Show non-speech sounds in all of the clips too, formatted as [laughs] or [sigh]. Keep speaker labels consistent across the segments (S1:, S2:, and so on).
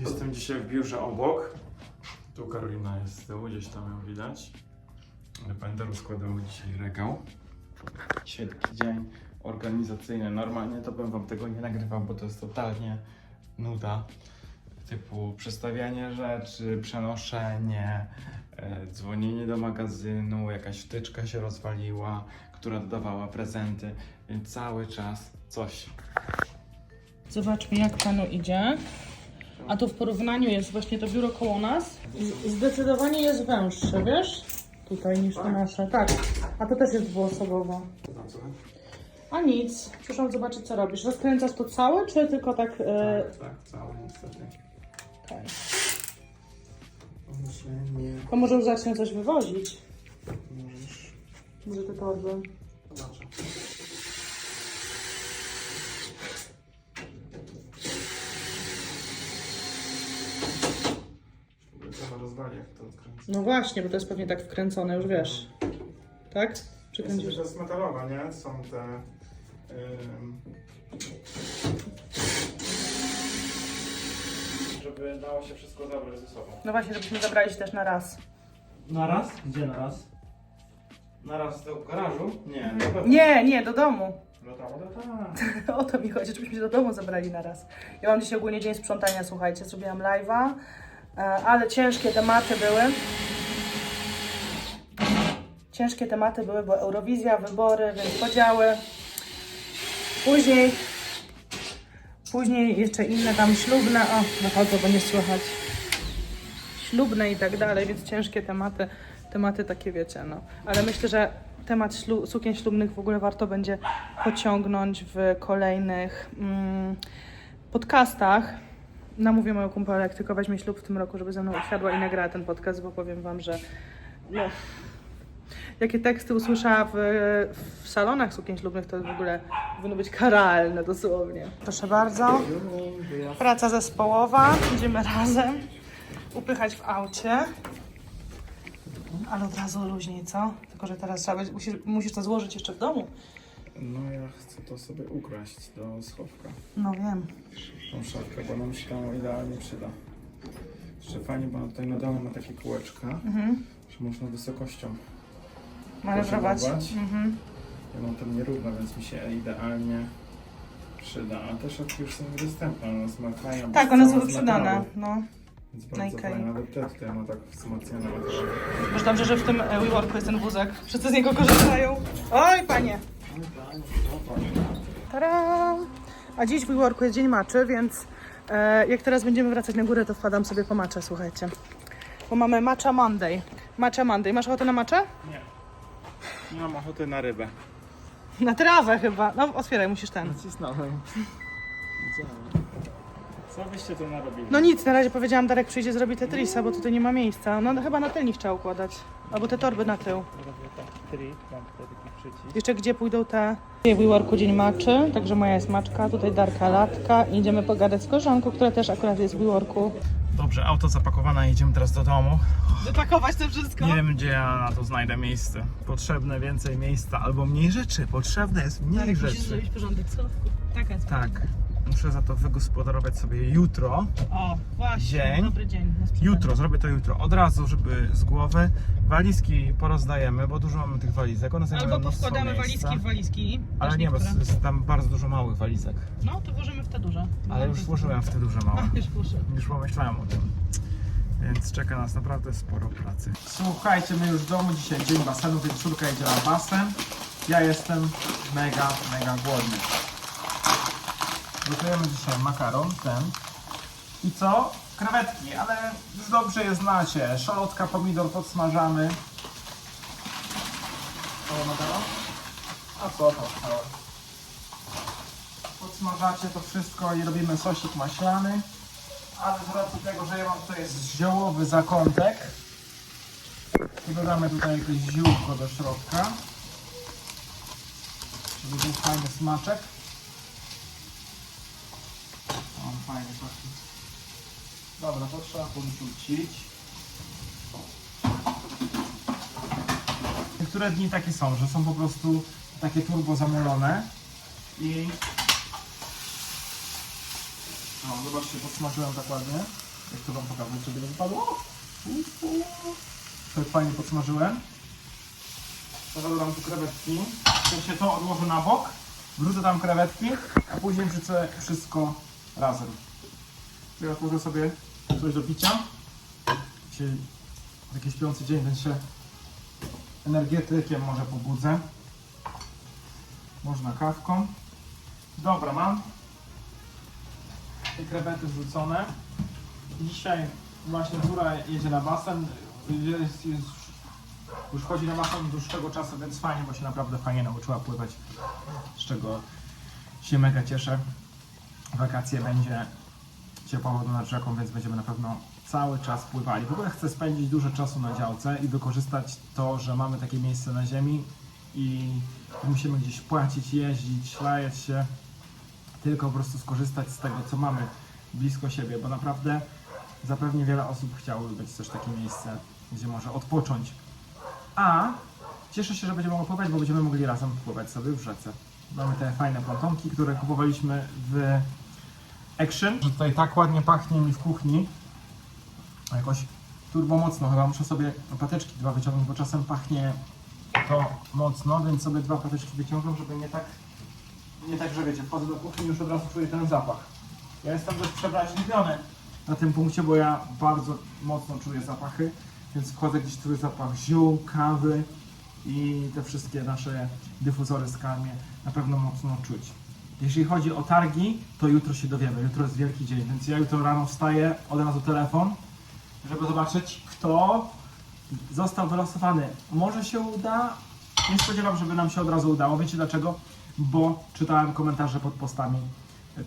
S1: Jestem dzisiaj w biurze obok. Tu Karolina jest z tyłu, gdzieś tam ją widać. Ale Będę rozkładał dzisiaj regał. Dzisiaj taki dzień organizacyjny. Normalnie to bym wam tego nie nagrywał, bo to jest totalnie nuda. Typu przestawianie rzeczy, przenoszenie, e, dzwonienie do magazynu, jakaś wtyczka się rozwaliła, która dodawała prezenty, więc cały czas coś.
S2: Zobaczmy, jak panu idzie. A tu w porównaniu jest właśnie to biuro koło nas. Z- Zdecydowanie jest węższe, wiesz? Tutaj niż to nasze. Tak. A to też jest dwuosobowo. A nic. Przyszłam zobaczyć, co robisz. Rozkręcasz to całe, czy tylko tak... E...
S1: Tak, tak, całe niestety.
S2: okej.
S1: Może nie
S2: To może zacznę coś wywozić.
S1: możesz.
S2: Może te torby.
S1: Rozwali jak to odkręcę.
S2: No właśnie, bo to jest pewnie tak wkręcone, już wiesz. Tak? Czy
S1: Jest,
S2: kręcisz?
S1: to jest metalowa, nie? Są te... ym, Żeby dało się wszystko zabrać ze sobą.
S2: No właśnie, żebyśmy zabrali się też na raz.
S1: Na raz? Gdzie na raz? Na raz do garażu? Nie, na pewno.
S2: Nie, nie, do domu.
S1: No tam, no tam. [laughs]
S2: O to mi chodzi, żebyśmy się do domu zabrali na raz. Ja mam dzisiaj ogólnie dzień sprzątania, słuchajcie, zrobiłam live'a, ale ciężkie tematy były. Ciężkie tematy były, bo Eurowizja, wybory, więc podziały. Później, później jeszcze inne tam ślubne, o, wychodzę, bo nie słychać. Ślubne i tak dalej, więc ciężkie tematy, tematy takie wiecie, no. Ale myślę, że temat ślu- sukien ślubnych w ogóle warto będzie pociągnąć w kolejnych mm, podcastach. Namówię moją kumpelę, jak tylko weźmie ślub w tym roku, żeby ze mną usiadła i nagrała ten podcast, bo powiem wam, że no, jakie teksty usłyszała w, w salonach sukien ślubnych, to w ogóle powinno być karalne dosłownie. Proszę bardzo. Praca zespołowa. Będziemy razem upychać w aucie. Ale od razu luźniej, co? Tylko, że teraz trzeba będzie, musisz, musisz to złożyć jeszcze w domu.
S1: No ja chcę to sobie ukraść do schowka.
S2: No wiem.
S1: Tą szafkę, bo nam się tam idealnie przyda. Jeszcze fajnie, bo tutaj na dole ma takie kółeczka,
S2: Mhm.
S1: że można wysokością
S2: Manewrować. Mhm.
S1: Ja mam tam nierówno, więc mi się idealnie przyda. A te szafki już są niedostępne, one fajne.
S2: Tak, one są wyprzedane. No.
S1: Więc
S2: na
S1: bardzo
S2: Ikei.
S1: fajne, nawet te tutaj ma tak wzmacniane materiały.
S2: Już dobrze, że w tym e, WeWorku jest ten wózek. Wszyscy z niego korzystają. Oj, panie! Tada! A dziś w WeWorku jest dzień maczy, więc e, jak teraz będziemy wracać na górę, to wpadam sobie po maczę, słuchajcie. Bo mamy Matcha Monday. Matcha Monday. Masz ochotę na maczę?
S1: Nie. Nie mam ochoty na rybę.
S2: Na trawę chyba. No, otwieraj, musisz ten.
S1: Nacisnąłem. [laughs] Co byście tu narobili?
S2: No nic, na razie powiedziałam, Darek przyjdzie zrobi Tetrisa, bo tutaj nie ma miejsca. No chyba na tylnik trzeba układać. Albo te torby na tył.
S1: Robię tak, trik, mam tutaj taki przycisk.
S2: Jeszcze gdzie pójdą te... W WeWorku dzień maczy, także moja jest maczka, tutaj Darka latka i idziemy pogadać z koleżanką, która też akurat jest w WeWorku.
S1: Dobrze, auto zapakowane, idziemy teraz do domu.
S2: Wypakować to wszystko?
S1: Nie wiem, gdzie ja na to znajdę miejsce. Potrzebne więcej miejsca albo mniej rzeczy. Potrzebne jest mniej
S2: Darek, musisz
S1: rzeczy.
S2: zrobić porządek, co? Taka jest
S1: Tak. Muszę za to wygospodarować sobie jutro.
S2: O, właśnie,
S1: Dzień.
S2: dobry dzień.
S1: Jutro, zrobię to jutro. Od razu, żeby z głowy. Walizki porozdajemy, bo dużo mamy tych walizek. One
S2: Albo powkładamy walizki w walizki.
S1: Ale
S2: też
S1: nie, bo jest tam bardzo dużo małych walizek.
S2: No, to włożymy w te duże.
S1: Ale już włożyłem w te duże małe.
S2: A, [laughs] już włożę.
S1: Już pomyślałem o tym. Więc czeka nas naprawdę sporo pracy. Słuchajcie, my już w domu, dzisiaj dzień basenu, więc córka idzie na basen. Ja jestem mega, mega głodny. Gotujemy dzisiaj makaron, ten. I co? Krewetki, ale już dobrze je znacie. Szalotka, pomidor podsmażamy. Całe makaron? A co to? Podsmażacie to wszystko i robimy sosik maślany. Ale z racji tego, że ja mam tutaj jest ziołowy zakątek, to dodamy tutaj jakieś ziółko do środka. Żeby był fajny smaczek. Fajnie pachnie. Dobra, to trzeba podrzucić. Niektóre dni takie są, że są po prostu takie turbo zamolone i no, zobaczcie, podsmażyłem tak ładnie. Jak to wam pokazać, żeby nie wypadło? Tak fajnie podsmażyłem. Teraz dodam tu krewetki. To się to odłożę na bok. Wrzucę tam krewetki, a później wrzucę wszystko razem. Teraz otworzę sobie coś do picia. Dzisiaj taki śpiący dzień, więc się energetykiem może pobudzę. Można kawką. Dobra, mam te krewety wrzucone. Dzisiaj właśnie Tura jedzie na basen. Jest, jest, już chodzi na basen od dłuższego czasu, więc fajnie, bo się naprawdę fajnie nauczyła pływać. Z czego się mega cieszę. Wakacje będzie ciepła woda nad rzeką, więc będziemy na pewno cały czas pływali. W ogóle chcę spędzić dużo czasu na działce i wykorzystać to, że mamy takie miejsce na ziemi i musimy gdzieś płacić, jeździć, szlajać się, tylko po prostu skorzystać z tego, co mamy blisko siebie, bo naprawdę zapewne wiele osób chciałoby być też takie miejsce, gdzie może odpocząć. A cieszę się, że będziemy mogli pływać, bo będziemy mogli razem pływać sobie w rzece. Mamy te fajne pontonki, które kupowaliśmy w Action, że tutaj tak ładnie pachnie mi w kuchni. Jakoś turbo mocno, chyba muszę sobie pateczki dwa wyciągnąć, bo czasem pachnie to mocno, więc sobie dwa pateczki wyciągam, żeby nie tak, nie tak, że wiecie, wchodzę do kuchni i już od razu czuję ten zapach. Ja jestem dość przewrażliwiony na tym punkcie, bo ja bardzo mocno czuję zapachy, więc wchodzę gdzieś czuję zapach ziół, kawy i te wszystkie nasze dyfuzory skalnie na pewno mocno czuć. Jeśli chodzi o targi, to jutro się dowiemy. Jutro jest wielki dzień, więc ja jutro rano wstaję, od razu telefon, żeby zobaczyć, kto został wylosowany. Może się uda, nie spodziewam, żeby nam się od razu udało. Wiecie dlaczego? Bo czytałem komentarze pod postami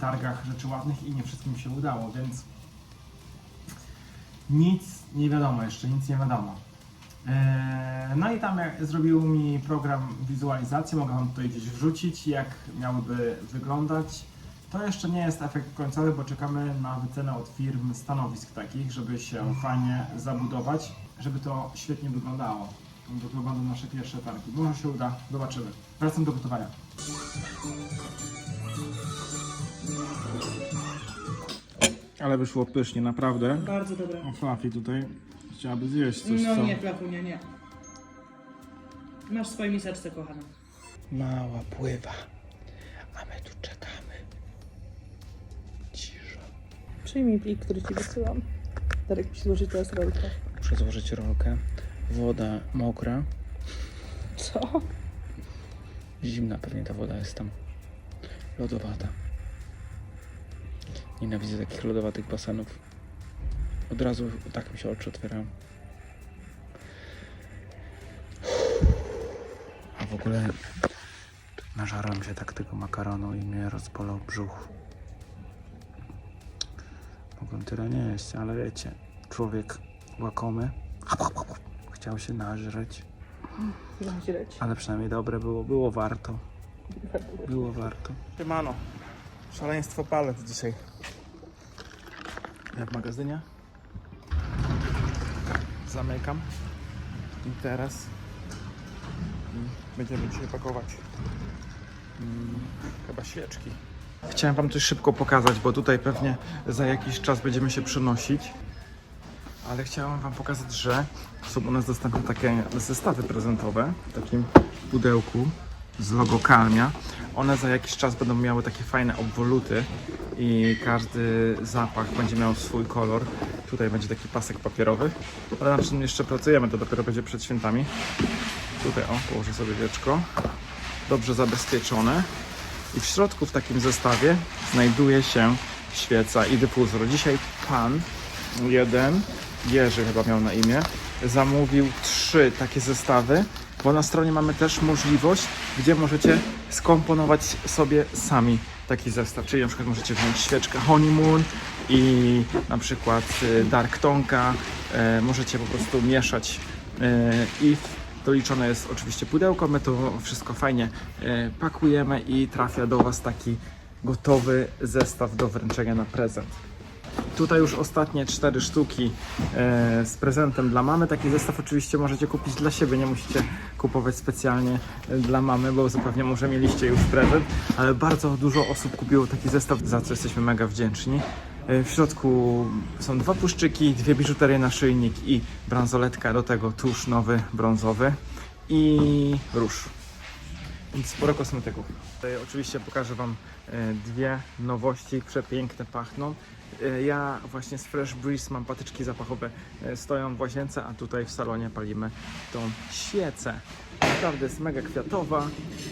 S1: targach rzeczy ładnych i nie wszystkim się udało, więc nic nie wiadomo jeszcze, nic nie wiadomo. Eee, No i tam jak zrobił mi program wizualizacji, mogę Wam tutaj gdzieś wrzucić, jak miałyby wyglądać. To jeszcze nie jest efekt końcowy, bo czekamy na wycenę od firm stanowisk takich, żeby się fajnie zabudować, żeby to świetnie wyglądało. To będą nasze pierwsze targi. Może się uda, zobaczymy. Wracam do gotowania. Ale wyszło pysznie, naprawdę.
S2: Bardzo dobre.
S1: O, Fluffy tutaj chciałaby zjeść coś,
S2: No
S1: co...
S2: nie, Flafunia, nie. Masz w swojej miseczce, kochana.
S1: Mała pływa, a my tu czekamy. Cisza.
S2: Przyjmij plik, który ci wysyłam. Darek musi złożyć teraz rolkę.
S1: Muszę złożyć rolkę. Woda mokra.
S2: Co?
S1: Zimna pewnie ta woda jest tam. Lodowata. Nienawidzę takich lodowatych basenów. Od razu tak mi się oczy otwierają. A w ogóle nażarłem się tak tego makaronu i mnie rozbolał brzuch. Mogłem tyle nie jeść, ale wiecie, człowiek łakomy chciał się nażreć,
S2: Źreć.
S1: ale przynajmniej dobre było, było warto. Było warto. Siemano, szaleństwo palet dzisiaj. Jak w magazynie. Zamykam. I teraz mm, będziemy dzisiaj pakować mm, chyba świeczki. Chciałem Wam coś szybko pokazać, bo tutaj pewnie za jakiś czas będziemy się przenosić. Ale chciałem Wam pokazać, że są u nas dostępne takie zestawy prezentowe w takim pudełku z logo Kalmia. One za jakiś czas będą miały takie fajne obwoluty i każdy zapach będzie miał swój kolor. Tutaj będzie taki pasek papierowy, ale nad czym jeszcze pracujemy, to dopiero będzie przed świętami. Tutaj o, położę sobie wieczko. Dobrze zabezpieczone. I w środku w takim zestawie znajduje się świeca i dyfuzor. Dzisiaj pan jeden, Jerzy chyba miał na imię, zamówił trzy takie zestawy, bo na stronie mamy też możliwość, gdzie możecie skomponować sobie sami taki zestaw. Czyli na przykład możecie wziąć świeczkę Honeymoon i na przykład y, Dark Tonka. E, możecie po prostu mieszać e, i doliczone jest oczywiście pudełko. My to wszystko fajnie e, pakujemy i trafia do Was taki gotowy zestaw do wręczenia na prezent. Tutaj już ostatnie cztery sztuki e, z prezentem dla mamy. Taki zestaw oczywiście możecie kupić dla siebie, nie musicie kupować specjalnie e, dla mamy, bo zapewne może mieliście już prezent, ale bardzo dużo osób kupiło taki zestaw, za co jesteśmy mega wdzięczni. E, W środku są dwa puszczyki, dwie biżuterie na szyjnik i bransoletka, do tego tusz nowy, brązowy i róż. Więc sporo kosmetyków. Tutaj oczywiście pokażę Wam dwie nowości, przepiękne pachną. E, Ja właśnie z Fresh Breeze mam patyczki zapachowe, e, stoją w łazience, a tutaj w salonie palimy tą świecę. Naprawdę jest mega kwiatowa,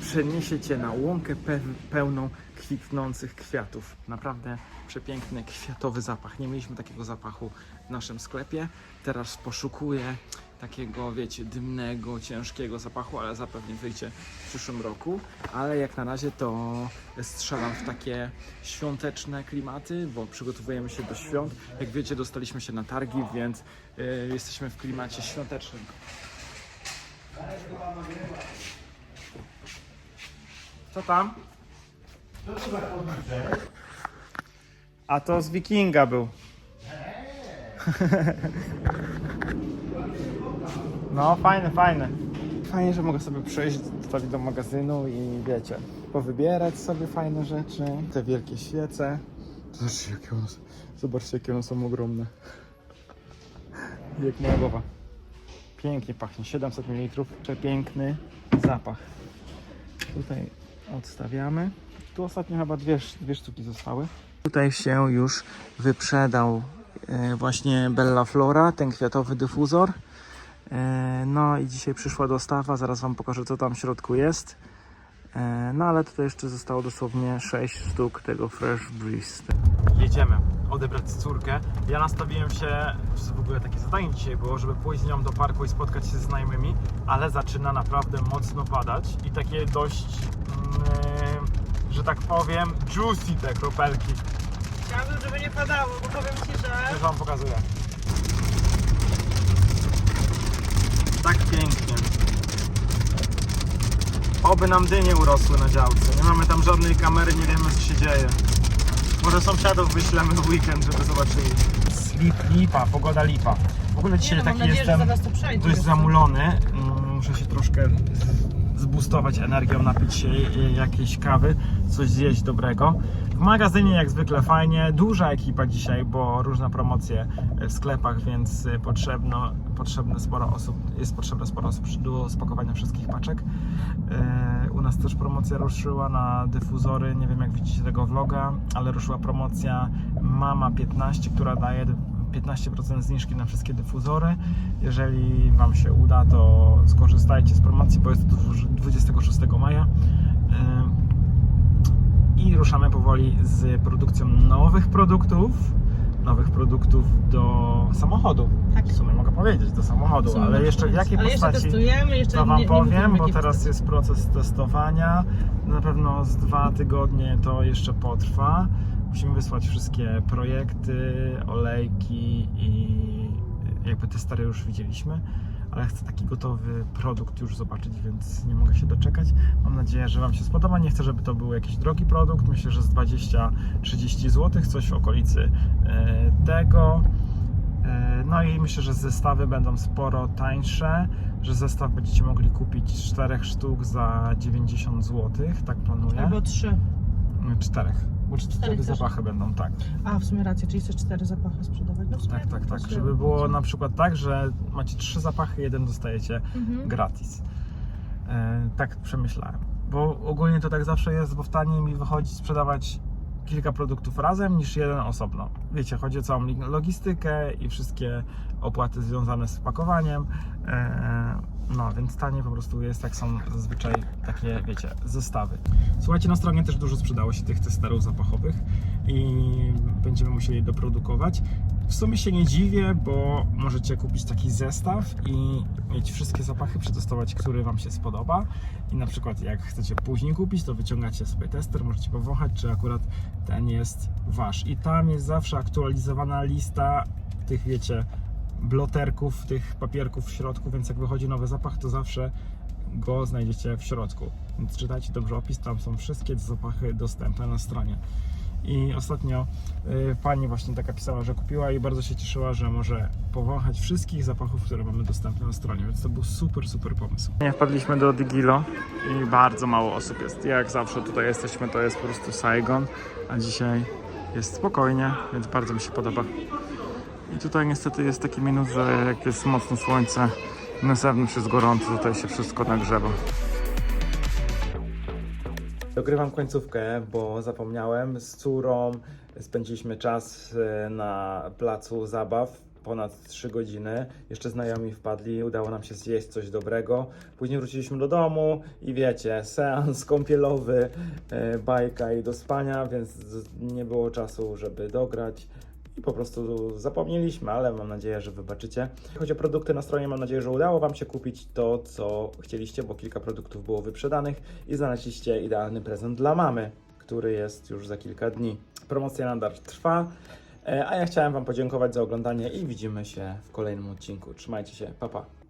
S1: przeniesie Cię na łąkę pe pełną kwitnących kwiatów. Naprawdę przepiękny, kwiatowy zapach. Nie mieliśmy takiego zapachu w naszym sklepie. Teraz poszukuję takiego, wiecie, dymnego, ciężkiego zapachu, ale zapewne wyjdzie w przyszłym roku. Ale jak na razie to strzelam w takie świąteczne klimaty, bo przygotowujemy się do świąt. Jak wiecie, dostaliśmy się na targi, więc y, jesteśmy w klimacie świątecznym. Co tam? A to z Wikinga był. [laughs] No, fajne, fajne. Fajnie, że mogę sobie przejść tutaj do magazynu i wiecie, powybierać sobie fajne rzeczy. Te wielkie świece. Zobaczcie, jakie one zobaczcie, jakie one są ogromne. Jak moja głowa. Pięknie pachnie, 700 ml. Przepiękny zapach. Tutaj odstawiamy. Tu ostatnio chyba dwie, dwie sztuki zostały. Tutaj się już wyprzedał e, właśnie Bella Flora, ten kwiatowy dyfuzor. E, No i dzisiaj przyszła dostawa, zaraz Wam pokażę co tam w środku jest. E, No ale tutaj jeszcze zostało dosłownie 6 sztuk tego Fresh Breeze. Jedziemy odebrać córkę. Ja nastawiłem się, w ogóle takie zadanie dzisiaj było, żeby pójść z nią do parku i spotkać się ze znajomymi, ale zaczyna naprawdę mocno padać i takie dość, mm, że tak powiem, juicy te kropelki.
S2: Chciałabym, żeby nie padało, bo powiem Ci, że...
S1: Już Wam pokazuję. Tak pięknie. Oby nam dynie urosły na działce. Nie mamy tam żadnej kamery, nie wiemy co się dzieje. Może sąsiadów wyślemy w weekend, żeby zobaczyli. Slip lipa, pogoda lipa. W ogóle dzisiaj
S2: Nie, no,
S1: taki
S2: nadzieję, że
S1: jestem
S2: zaraz to przejdzie.
S1: dość zamulony. Mm, Muszę się troszkę z- zboostować energią, napić się y, jakiejś kawy, coś zjeść dobrego. W magazynie jak zwykle fajnie, duża ekipa dzisiaj, bo różne promocje w sklepach, więc y, potrzebno, potrzebne sporo osób, jest potrzebne sporo osób do spakowania wszystkich paczek. U nas też promocja ruszyła na dyfuzory, nie wiem jak widzicie tego vloga, ale ruszyła promocja Mama 15, która daje 15% zniżki na wszystkie dyfuzory. Jeżeli Wam się uda, to skorzystajcie z promocji, bo jest to 26 maja. I ruszamy powoli z produkcją nowych produktów. Nowych produktów do samochodu.
S2: Tak.
S1: W sumie mogę powiedzieć do samochodu, ale jeszcze w jakiej
S2: Ale jeszcze
S1: postaci?
S2: testujemy, jeszcze
S1: To Wam
S2: nie, nie
S1: powiem, bo teraz
S2: postaci.
S1: jest proces testowania. Na pewno z dwa tygodnie to jeszcze potrwa. Musimy wysłać wszystkie projekty, olejki i jakby te stare już widzieliśmy, ale chcę taki gotowy produkt już zobaczyć, więc nie mogę się doczekać. Mam nadzieję, że Wam się spodoba. Nie chcę, żeby to był jakiś drogi produkt. Myślę, że z 20-30 zł, coś w okolicy e, tego. E, No i myślę, że zestawy będą sporo tańsze, że zestaw będziecie mogli kupić z czterech sztuk za 90 zł, tak planuję.
S2: Albo trzy.
S1: Czterech, bo cztery
S2: też.
S1: zapachy będą, tak.
S2: A, w sumie racja, czyli chcesz cztery zapachy sprzedawać. No
S1: Tak, tak, tak. Żeby było na przykład tak, że macie trzy zapachy, jeden dostajecie
S2: Mhm.
S1: gratis. E, tak przemyślałem. Bo ogólnie to tak zawsze jest, bo w taniej mi wychodzi sprzedawać kilka produktów razem niż jeden osobno. Wiecie, chodzi o całą logistykę i wszystkie opłaty związane z pakowaniem. E, no, więc taniej po prostu jest, jak są zazwyczaj takie, wiecie, zestawy. Słuchajcie, na stronie też dużo sprzedało się tych testerów zapachowych i będziemy musieli doprodukować. W sumie się nie dziwię, bo możecie kupić taki zestaw i mieć wszystkie zapachy, przetestować, który Wam się spodoba. I na przykład jak chcecie później kupić, to wyciągacie sobie tester, możecie powąchać, czy akurat ten jest Wasz. I tam jest zawsze aktualizowana lista tych, wiecie, bloterków, tych papierków w środku, więc jak wychodzi nowy zapach, to zawsze go znajdziecie w środku. Więc czytajcie dobrze opis, tam są wszystkie zapachy dostępne na stronie. I ostatnio y, pani właśnie taka pisała, że kupiła i bardzo się cieszyła, że może powąchać wszystkich zapachów, które mamy dostępne na stronie, więc to był super, super pomysł. Nie wpadliśmy do Digilo i bardzo mało osób jest. Jak zawsze tutaj jesteśmy, to jest po prostu Saigon, a dzisiaj jest spokojnie, więc bardzo mi się podoba. I tutaj niestety jest taki minus, że jak jest mocne słońce, na zewnątrz jest gorąco, tutaj się wszystko nagrzewa. Dogrywam końcówkę, bo zapomniałem. Z córą spędziliśmy czas e, na placu zabaw. Ponad 3 godziny. Jeszcze znajomi wpadli, udało nam się zjeść coś dobrego. Później wróciliśmy do domu i wiecie, seans kąpielowy, e, bajka i do spania, więc nie było czasu, żeby dograć. I po prostu zapomnieliśmy, ale mam nadzieję, że wybaczycie. Jeśli chodzi o produkty na stronie, mam nadzieję, że udało Wam się kupić to, co chcieliście, bo kilka produktów było wyprzedanych i znaleźliście idealny prezent dla mamy, który jest już za kilka dni. Promocja nadal trwa, e, a ja chciałem Wam podziękować za oglądanie i widzimy się w kolejnym odcinku. Trzymajcie się, pa pa!